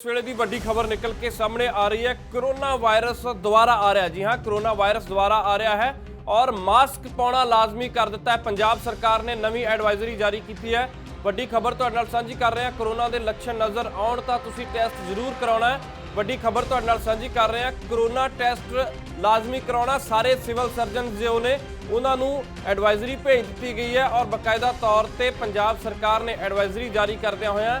ਇਸ ਵੇਲੇ ਦੀ ਵੱਡੀ ਖਬਰ ਨਿਕਲ ਕੇ ਸਾਹਮਣੇ ਆ ਰਹੀ ਹੈ। ਕਰੋਨਾ ਵਾਇਰਸ ਦੁਬਾਰਾ ਆ ਰਿਹਾ ਜੀ ਹਾਂ, ਕਰੋਨਾ ਵਾਇਰਸ ਦੁਬਾਰਾ ਆ ਰਿਹਾ ਹੈ ਔਰ ਮਾਸਕ ਪਾਉਣਾ ਲਾਜ਼ਮੀ ਕਰ ਦਿੱਤਾ ਹੈ। ਪੰਜਾਬ ਸਰਕਾਰ ਨੇ ਨਵੀਂ ਐਡਵਾਈਜ਼ਰੀ ਜਾਰੀ ਕੀਤੀ ਹੈ। ਵੱਡੀ ਖਬਰ ਤੁਹਾਡੇ ਨਾਲ ਸਾਂਝੀ ਕਰ ਰਹੇ ਹਾਂ। ਕਰੋਨਾ ਦੇ ਲੱਛਣ ਨਜ਼ਰ ਆਉਣ ਤਾਂ ਤੁਸੀਂ ਟੈਸਟ ਜ਼ਰੂਰ ਕਰਾਉਣਾ ਹੈ। ਵੱਡੀ ਖਬਰ ਤੁਹਾਡੇ ਨਾਲ ਸਾਂਝੀ ਕਰ ਰਹੇ ਹਾਂ। ਕਰੋਨਾ ਟੈਸਟ ਲਾਜ਼ਮੀ ਕਰਾਉਣਾ ਸਾਰੇ ਸਿਵਲ ਸਰਜਨ ਜੋ ਨੇ, ਉਹਨਾਂ ਨੂੰ ਐਡਵਾਈਜ਼ਰੀ ਭੇਜ ਦਿੱਤੀ ਗਈ ਹੈ। ਔਰ ਬਕਾਇਦਾ ਤੌਰ ਤੇ ਪੰਜਾਬ ਸਰਕਾਰ ਨੇ ਐਡਵਾਈਜ਼ਰੀ ਜਾਰੀ ਕਰਦਿਆਂ ਹੋਇਆਂ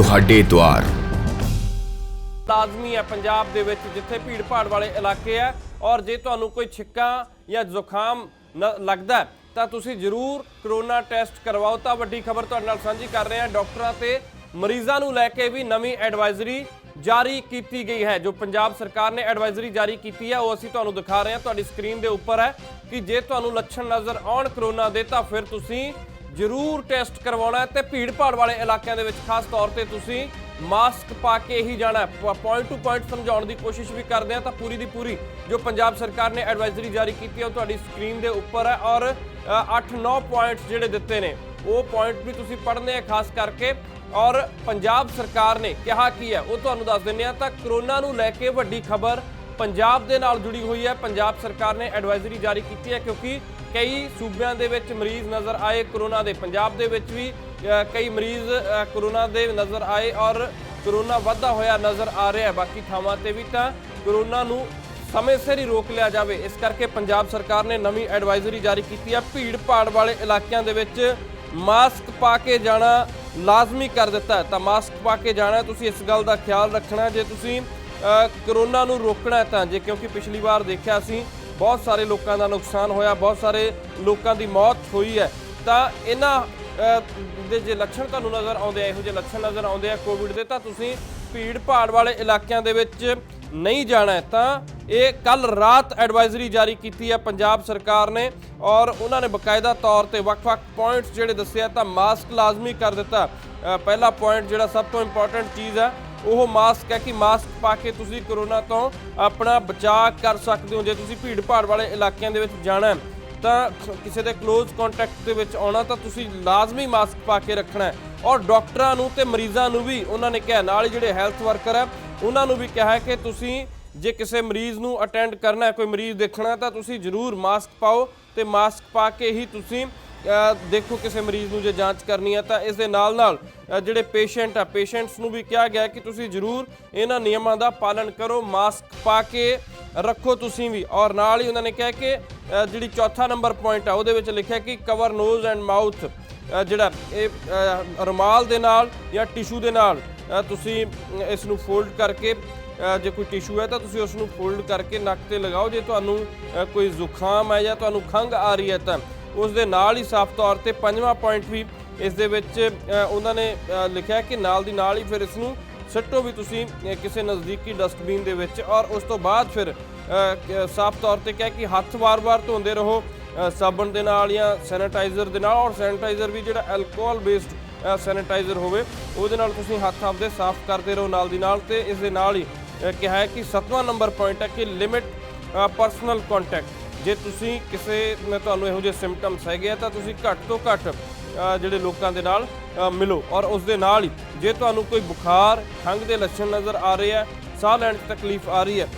ਤੁਹਾਡੇ ਦੁਆਰ। ਲਾਜ਼ਮੀ ਹੈ ਪੰਜਾਬ ਦੇ ਵਿੱਚ ਜਿੱਥੇ ਭੀੜ ਭਾੜ ਵਾਲੇ ਇਲਾਕੇ ਹੈ ਔਰ ਜੇ ਤੁਹਾਨੂੰ ਕੋਈ ਛਿੱਕਾ ਜਾਂ ਜ਼ੁਕਾਮ ਲੱਗਦਾ ਤਾਂ ਤੁਸੀਂ ਜ਼ਰੂਰ ਕਰੋਨਾ ਟੈਸਟ ਕਰਵਾਓ। ਤਾਂ ਵੱਡੀ ਖਬਰ ਤੁਹਾਡੇ ਨਾਲ ਸਾਂਝੀ ਕਰ ਰਹੇ ਹਾਂ। ਡਾਕਟਰਾਂ ਤੇ ਮਰੀਜ਼ਾਂ ਨੂੰ ਲੈ ਕੇ ਵੀ ਨਵੀਂ ਐਡਵਾਈਜ਼ਰੀ ਜਾਰੀ ਕੀਤੀ ਗਈ ਹੈ। ਜੋ ਪੰਜਾਬ ਸਰਕਾਰ ਨੇ ਐਡਵਾਈਜ਼ਰੀ ਜਾਰੀ ਕੀਤੀ ਹੈ, ਉਹ ਅਸੀਂ ਤੁਹਾਨੂੰ ਦਿਖਾ ਰਹੇ ਹਾਂ। ਤੁਹਾਡੀ ਸਕਰੀਨ ਦੇ ਉੱਪਰ ਹੈ ਕਿ ਜੇ ਤੁਹਾਨੂੰ ਲੱਛਣ ਨਜ਼ਰ ਆਉਣ ਕਰੋਨਾ ਦੇ, ਤਾਂ ਫਿਰ ਤੁਸੀਂ ਜ਼ਰੂਰ ਟੈਸਟ ਕਰਵਾਉਣਾ ਹੈ ਤੇ ਭੀੜ ਭਾੜ ਵਾਲੇ ਇਲਾਕਿਆਂ ਦੇ ਵਿੱਚ ਖਾਸ ਤੌਰ ਤੇ ਤੁਸੀਂ ਮਾਸਕ ਪਾ ਕੇ ਹੀ ਜਾਣਾ ਹੈ। ਪੁਆਇੰਟ ਟੂ ਪੁਆਇੰਟ ਸਮਝਾਉਣ ਦੀ ਕੋਸ਼ਿਸ਼ ਵੀ ਕਰਦੇ ਆ ਤਾਂ ਪੂਰੀ ਦੀ ਪੂਰੀ ਜੋ ਪੰਜਾਬ ਸਰਕਾਰ ਨੇ ਐਡਵਾਈਜ਼ਰੀ ਜਾਰੀ ਕੀਤੀ ਹੈ, ਉਹ ਤੁਹਾਡੀ ਸਕਰੀਨ ਦੇ ਉੱਪਰ ਹੈ ਔਰ 8-9 ਪੁਆਇੰਟਸ ਜਿਹੜੇ ਦਿੱਤੇ ਨੇ, ਉਹ ਪੁਆਇੰਟ ਵੀ ਤੁਸੀਂ ਪੜ੍ਹਨੇ ਆ ਖਾਸ ਕਰਕੇ ਔਰ ਪੰਜਾਬ ਸਰਕਾਰ ਨੇ ਕਿਹਾ ਕੀ ਹੈ, ਉਹ ਤੁਹਾਨੂੰ ਦੱਸ ਦਿੰਦੇ ਆ ਤਾਂ ਕਰੋਨਾ ਨੂੰ ਲੈ ਕੇ ਵੱਡੀ ਖਬਰ ਪੰਜਾਬ ਦੇ ਨਾਲ ਜੁੜੀ ਹੋਈ ਹੈ। ਪੰਜਾਬ ਸਰਕਾਰ ਨੇ ਐਡਵਾਈਜ਼ਰੀ ਜਾਰੀ ਕੀਤੀ ਹੈ ਕਿਉਂਕਿ ਕਈ ਸੂਬਿਆਂ ਦੇ ਵਿੱਚ ਮਰੀਜ਼ ਨਜ਼ਰ ਆਏ, ਕਰੋਨਾ ਦੇ ਪੰਜਾਬ ਦੇ ਵਿੱਚ ਵੀ ਕਈ ਮਰੀਜ਼ ਕਰੋਨਾ ਦੇ ਨਜ਼ਰ ਆਏ ਔਰ ਕਰੋਨਾ ਵੱਧਦਾ ਹੋਇਆ ਨਜ਼ਰ ਆ ਰਿਹਾ ਹੈ। ਬਾਕੀ ਥਾਵਾਂ ਤੇ ਵੀ ਤਾਂ ਕਰੋਨਾ ਨੂੰ ਸਮੇਂ ਸਿਰ ਹੀ ਰੋਕ ਲਿਆ ਜਾਵੇ। ਇਸ ਕਰਕੇ ਪੰਜਾਬ ਸਰਕਾਰ ਨੇ ਨਵੀਂ ਐਡਵਾਈਜ਼ਰੀ ਜਾਰੀ ਕੀਤੀ ਹੈ। ਭੀੜ ਭਾੜ ਵਾਲੇ ਇਲਾਕਿਆਂ ਦੇ ਵਿੱਚ ਮਾਸਕ ਪਾ ਕੇ ਜਾਣਾ ਲਾਜ਼ਮੀ ਕਰ ਦਿੱਤਾ ਤਾਂ ਮਾਸਕ ਪਾ ਕੇ ਜਾਣਾ ਤੁਸੀਂ ਇਸ ਗੱਲ ਦਾ ਖਿਆਲ ਰੱਖਣਾ ਜੇ ਤੁਸੀਂ ਕਰੋਨਾ ਨੂੰ ਰੋਕਣਾ ਤਾਂ, ਜੇ ਕਿਉਂਕਿ ਪਿਛਲੀ ਵਾਰ ਦੇਖਿਆ ਸੀ ਬਹੁਤ ਸਾਰੇ ਲੋਕਾਂ ਦਾ ਨੁਕਸਾਨ ਹੋਇਆ, ਬਹੁਤ ਸਾਰੇ ਲੋਕਾਂ ਦੀ ਮੌਤ ਹੋਈ ਹੈ। ਤਾਂ ਇਹਨਾਂ ਦੇ ਜੇ ਲੱਛਣ ਤੁਹਾਨੂੰ ਨਜ਼ਰ ਆਉਂਦੇ ਆ, ਇਹੋ ਜਿਹੇ ਲੱਛਣ ਨਜ਼ਰ ਆਉਂਦੇ ਆ ਕੋਵਿਡ ਦੇ, ਤਾਂ ਤੁਸੀਂ ਭੀੜ ਭਾੜ ਵਾਲੇ ਇਲਾਕਿਆਂ ਦੇ ਵਿੱਚ ਨਹੀਂ ਜਾਣਾ ਹੈ। ਤਾਂ ਇਹ ਕੱਲ ਰਾਤ ਐਡਵਾਈਜ਼ਰੀ ਜਾਰੀ ਕੀਤੀ ਹੈ ਪੰਜਾਬ ਸਰਕਾਰ ਨੇ ਔਰ ਉਹਨਾਂ ਨੇ ਬਕਾਇਦਾ ਤੌਰ ਤੇ ਵੱਖ-ਵੱਖ ਪੁਆਇੰਟਸ ਜਿਹੜੇ ਦੱਸਿਆ ਤਾਂ ਮਾਸਕ ਲਾਜ਼ਮੀ ਕਰ ਦਿੱਤਾ। ਪਹਿਲਾ ਪੁਆਇੰਟ ਜਿਹੜਾ ਸਭ ਤੋਂ ਇੰਪੋਰਟੈਂਟ ਚੀਜ਼ ਹੈ ਉਹ ਮਾਸਕ ਹੈ ਕਿ ਮਾਸਕ ਪਾ ਕੇ ਤੁਸੀਂ ਕਰੋਨਾ ਤੋਂ ਆਪਣਾ ਬਚਾਅ ਕਰ ਸਕਦੇ ਹੋ। ਜੇ ਤੁਸੀਂ ਭੀੜ ਭਾੜ ਵਾਲੇ ਇਲਾਕਿਆਂ ਦੇ ਵਿੱਚ ਜਾਣਾ ਹੈ, ਤਾਂ ਕਿਸੇ ਦੇ ক্লোਜ਼ ਕੰਟੈਕਟ ਦੇ ਵਿੱਚ ਆਉਣਾ, ਤਾਂ ਤੁਸੀਂ ਲਾਜ਼ਮੀ ਮਾਸਕ ਪਾ ਕੇ ਰੱਖਣਾ ਹੈ। ਔਰ ਡਾਕਟਰਾਂ ਨੂੰ ਤੇ ਮਰੀਜ਼ਾਂ ਨੂੰ ਵੀ ਉਹਨਾਂ ਨੇ ਕਿਹਾ, ਨਾਲ ਜਿਹੜੇ ਹੈਲਥ ਵਰਕਰ ਹੈ, ਉਹਨਾਂ ਨੂੰ ਵੀ ਕਿਹਾ ਹੈ ਕਿ ਤੁਸੀਂ ਜੇ ਕਿਸੇ ਮਰੀਜ਼ ਨੂੰ ਅਟੈਂਡ ਕਰਨਾ ਹੈ, ਕੋਈ ਮਰੀਜ਼ ਦੇਖਣਾ ਤਾਂ ਤੁਸੀਂ ਜ਼ਰੂਰ ਮਾਸਕ ਪਾਓ ਤੇ ਮਾਸਕ ਪਾ ਕੇ ਹੀ ਤੁਸੀਂ ਦੇਖੋ ਕਿਸੇ ਮਰੀਜ਼ ਨੂੰ ਜੇ ਜਾਂਚ ਕਰਨੀ ਹੈ ਤਾਂ ਇਸ ਦੇ ਨਾਲ ਨਾਲ ਜਿਹੜੇ ਪੇਸ਼ੈਂਟ ਆ, ਪੇਸ਼ੈਂਟਸ ਨੂੰ ਵੀ ਕਿਹਾ ਗਿਆ ਕਿ ਤੁਸੀਂ ਜ਼ਰੂਰ ਇਹਨਾਂ ਨਿਯਮਾਂ ਦਾ ਪਾਲਣ ਕਰੋ, ਮਾਸਕ ਪਾ ਕੇ ਰੱਖੋ ਤੁਸੀਂ ਵੀ। ਔਰ ਨਾਲ ਹੀ ਉਹਨਾਂ ਨੇ ਕਿਹਾ ਕਿ ਜਿਹੜੀ ਚੌਥਾ ਨੰਬਰ ਪੁਆਇੰਟ ਆ, ਉਹਦੇ ਵਿੱਚ ਲਿਖਿਆ ਕਿ ਕਵਰ ਨੋਜ਼ ਐਂਡ ਮਾਊਥ ਜਿਹੜਾ ਇਹ ਰੁਮਾਲ ਦੇ ਨਾਲ ਜਾਂ ਟਿਸ਼ੂ ਦੇ ਨਾਲ ਤੁਸੀਂ ਇਸ ਨੂੰ ਫੋਲਡ ਕਰਕੇ ਜੇ ਕੋਈ ਟਿਸ਼ੂ ਹੈ ਤਾਂ ਤੁਸੀਂ ਉਸ ਨੂੰ ਫੋਲਡ ਕਰਕੇ ਨੱਕ ਤੇ ਲਗਾਓ। ਜੇ ਤੁਹਾਨੂੰ ਕੋਈ ਜ਼ੁਕਾਮ ਹੈ ਜਾਂ ਤੁਹਾਨੂੰ ਖੰਘ ਆ ਰਹੀ ਹੈ ਤਾਂ ਉਸ ਦੇ ਨਾਲ ਹੀ ਸਾਫ਼ ਤੌਰ ਤੇ ਪੰਜਵਾਂ ਪੁਆਇੰਟ ਵੀ ਇਸ ਦੇ ਵਿੱਚ ਉਹਨਾਂ ਨੇ ਲਿਖਿਆ ਕਿ ਨਾਲ ਦੀ ਨਾਲ ਹੀ ਫਿਰ ਇਸ ਨੂੰ ਸੱਟੋ ਵੀ ਤੁਸੀਂ ਕਿਸੇ ਨਜ਼ਦੀਕੀ ਡਸਟਬਿਨ ਦੇ ਵਿੱਚ ਔਰ ਉਸ ਤੋਂ ਬਾਅਦ ਫਿਰ ਸਾਫ਼ ਤੌਰ ਤੇ ਕਿਹਾ ਕਿ ਹੱਥ ਵਾਰ-ਵਾਰ ਧੋਂਦੇ ਰਹੋ ਸਾਬਣ ਦੇ ਨਾਲ ਜਾਂ ਸੈਨੀਟਾਈਜ਼ਰ ਦੇ ਨਾਲ ਔਰ ਸੈਨੀਟਾਈਜ਼ਰ ਵੀ ਜਿਹੜਾ ਐਲਕੋਹਲ ਬੇਸਡ ਸੈਨੀਟਾਈਜ਼ਰ ਹੋਵੇ, ਉਹਦੇ ਨਾਲ ਤੁਸੀਂ ਹੱਥ ਆਪਦੇ ਸਾਫ਼ ਕਰਦੇ ਰਹੋ ਨਾਲ ਦੀ ਨਾਲ ਤੇ ਇਸ ਦੇ ਨਾਲ ਹੀ ਕਿਹਾ ਹੈ ਕਿ ਸੱਤਵਾਂ ਨੰਬਰ ਪੁਆਇੰਟ ਹੈ ਕਿ ਲਿਮਿਟ ਪਰਸਨਲ ਕੰਟੈਕਟ ਜੇ ਤੁਸੀਂ ਕਿਸੇ ਨੇ ਤੁਹਾਨੂੰ ਇਹੋ ਜਿਹੇ ਸਿੰਪਟਮਸ ਹੈਗੇ ਆ, ਤਾਂ ਤੁਸੀਂ ਘੱਟ ਤੋਂ ਘੱਟ ਜਿਹੜੇ ਲੋਕਾਂ ਦੇ ਨਾਲ ਮਿਲੋ। ਔਰ ਉਸ ਦੇ ਨਾਲ ਹੀ, ਜੇ ਤੁਹਾਨੂੰ ਕੋਈ ਬੁਖਾਰ, ਖੰਘ ਦੇ ਲੱਛਣ ਨਜ਼ਰ ਆ ਰਹੇ ਆ, ਸਾਹ ਲੈਣ 'ਚ ਤਕਲੀਫ ਆ ਰਹੀ ਹੈ,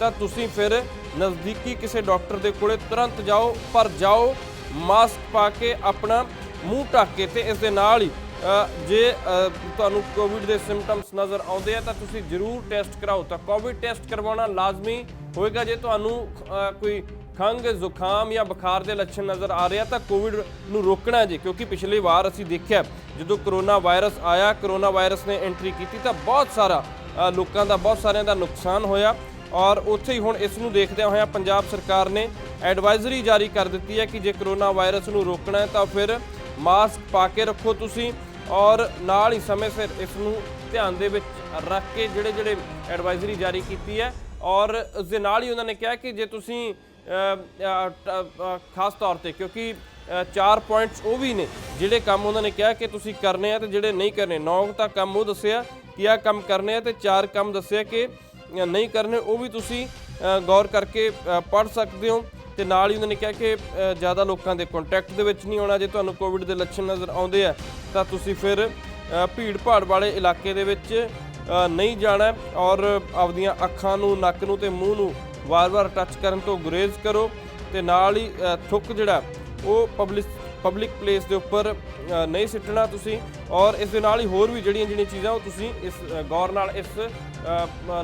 ਤਾਂ ਤੁਸੀਂ ਫਿਰ ਨਜ਼ਦੀਕੀ ਕਿਸੇ ਡਾਕਟਰ ਦੇ ਕੋਲੇ ਤੁਰੰਤ ਜਾਓ, ਪਰ ਜਾਓ, ਮਾਸਕ ਪਾ ਕੇ ਆਪਣਾ ਮੂੰਹ ਢੱਕ ਕੇ ਤੇ ਇਸ ਦੇ ਨਾਲ ਹੀ ਜੇ ਤੁਹਾਨੂੰ ਕੋਵਿਡ ਦੇ ਸਿੰਪਟਮਸ ਨਜ਼ਰ ਆਉਂਦੇ ਆ, ਤਾਂ ਤੁਸੀਂ ਜ਼ਰੂਰ ਟੈਸਟ ਕਰਾਓ। ਤਾਂ ਕੋਵਿਡ ਟੈਸਟ ਕਰਵਾਉਣਾ ਲਾਜ਼ਮੀ ਹੋਏਗਾ ਜੇ ਤੁਹਾਨੂੰ ਕੋਈ ਖੰਘ, ਜ਼ੁਕਾਮ ਜਾਂ ਬੁਖਾਰ ਦੇ ਲੱਛਣ ਨਜ਼ਰ ਆ ਰਿਹਾ ਤਾਂ ਕੋਵਿਡ ਨੂੰ ਰੋਕਣਾ ਜੀ, ਕਿਉਂਕਿ ਪਿਛਲੀ ਵਾਰ ਅਸੀਂ ਦੇਖਿਆ, ਜਦੋਂ ਕਰੋਨਾ ਵਾਇਰਸ ਆਇਆ ਕਰੋਨਾ ਵਾਇਰਸ ਨੇ ਐਂਟਰੀ ਕੀਤੀ, ਤਾਂ ਬਹੁਤ ਸਾਰਾ ਲੋਕਾਂ ਦਾ, ਬਹੁਤ ਸਾਰਿਆਂ ਦਾ ਨੁਕਸਾਨ ਹੋਇਆ। ਔਰ ਉੱਥੇ ਹੀ ਹੁਣ ਇਸ ਨੂੰ ਦੇਖਦਿਆਂ ਹੋਇਆਂ ਪੰਜਾਬ ਸਰਕਾਰ ਨੇ ਐਡਵਾਈਜ਼ਰੀ ਜਾਰੀ ਕਰ ਦਿੱਤੀ ਹੈ ਕਿ ਜੇ ਕਰੋਨਾ ਵਾਇਰਸ ਨੂੰ ਰੋਕਣਾ ਹੈ, ਤਾਂ ਫਿਰ ਮਾਸਕ ਪਾ ਕੇ ਰੱਖੋ ਤੁਸੀਂ। ਔਰ ਨਾਲ ਹੀ ਸਮੇਂ ਸਿਰ ਇਸ ਨੂੰ ਧਿਆਨ ਦੇ ਵਿੱਚ ਰੱਖ ਕੇ ਜਿਹੜੇ ਜਿਹੜੇ ਐਡਵਾਈਜ਼ਰੀ ਜਾਰੀ ਕੀਤੀ ਹੈ, ਔਰ ਉਸ ਦੇ ਨਾਲ ਹੀ ਉਹਨਾਂ ਨੇ ਕਿਹਾ ਕਿ ਜੇ ਤੁਸੀਂ ਖਾਸ ਤੌਰ ਤੇ ਕਿਉਂਕਿ ਚਾਰ ਪੁਆਇੰਟਸ ਉਹ ਵੀ ਨੇ ਜਿਹੜੇ ਕੰਮ ਉਹਨਾਂ ਨੇ ਕਿਹਾ ਕਿ ਤੁਸੀਂ ਕਰਨੇ ਆ ਤੇ ਜਿਹੜੇ ਨਹੀਂ ਕਰਨੇ। ਨੌ ਤਾਂ ਕੰਮ ਉਹ ਦੱਸਿਆ ਕਿ ਆਹ ਕੰਮ ਕਰਨੇ ਆ ਤੇ ਚਾਰ ਕੰਮ ਦੱਸਿਆ ਕਿ ਨਹੀਂ ਕਰਨੇ, ਉਹ ਵੀ ਤੁਸੀਂ ਗੌਰ ਕਰਕੇ ਪੜ ਸਕਦੇ ਹੋ। ਤੇ ਨਾਲ ਹੀ ਉਹਨਾਂ ਨੇ ਕਿਹਾ ਕਿ ਜ਼ਿਆਦਾ ਲੋਕਾਂ ਦੇ ਕੰਟੈਕਟ ਦੇ ਵਿੱਚ ਨਹੀਂ ਆਉਣਾ ਜੇ ਤੁਹਾਨੂੰ ਕੋਵਿਡ ਦੇ ਲੱਛਣ ਨਜ਼ਰ ਆਉਂਦੇ ਆ, ਤਾਂ ਤੁਸੀਂ ਫਿਰ ਭੀੜ ਭਾੜ ਵਾਲੇ ਇਲਾਕੇ ਦੇ ਵਿੱਚ ਨਹੀਂ ਜਾਣਾ ਔਰ ਆਪਦੀਆਂ ਅੱਖਾਂ ਨੂੰ, ਨੱਕ ਨੂੰ ਤੇ ਮੂੰਹ ਨੂੰ ਵਾਰ-ਵਾਰ ਟੱਚ ਕਰਨ ਤੋਂ ਗੁਰੇਜ਼ ਕਰੋ ਤੇ ਨਾਲ ਹੀ ਥੁੱਕ ਜਿਹੜਾ, ਉਹ ਪਬਲਿਕ ਪਬਲਿਕ ਪਲੇਸ ਦੇ ਉੱਪਰ ਨਹੀਂ ਸਿੱਟਣਾ ਤੁਸੀਂ ਔਰ ਇਸ ਦੇ ਨਾਲ ਹੀ ਹੋਰ ਵੀ ਜਿਹੜੀਆਂ ਜਿਹੜੀਆਂ ਚੀਜ਼ਾਂ ਉਹ ਤੁਸੀਂ ਇਸ ਗੌਰ ਨਾਲ ਇਸ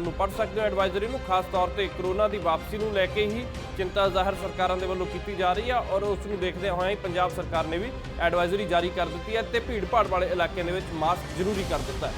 ਨੂੰ ਪੜ੍ਹ ਸਕਦੇ ਹੋ। ਐਡਵਾਈਜ਼ਰੀ ਨੂੰ ਖਾਸ ਤੌਰ ਤੇ ਕਰੋਨਾ ਦੀ ਵਾਪਸੀ ਨੂੰ ਲੈ ਕੇ ਹੀ ਚਿੰਤਾ ਜ਼ਾਹਰ ਸਰਕਾਰਾਂ ਦੇ ਵੱਲੋਂ ਕੀਤੀ ਜਾ ਰਹੀ ਹੈ ਔਰ ਉਸ ਨੂੰ ਦੇਖਦੇ ਹੋਏ ਹੀ ਪੰਜਾਬ ਸਰਕਾਰ ਨੇ ਵੀ ਐਡਵਾਈਜ਼ਰੀ ਜਾਰੀ ਕਰ ਦਿੱਤੀ ਹੈ ਤੇ ਭੀੜ ਭਾੜ ਵਾਲੇ ਇਲਾਕਿਆਂ ਦੇ ਵਿੱਚ ਮਾਸਕ ਜ਼ਰੂਰੀ ਕਰ ਦਿੱਤਾ ਹੈ।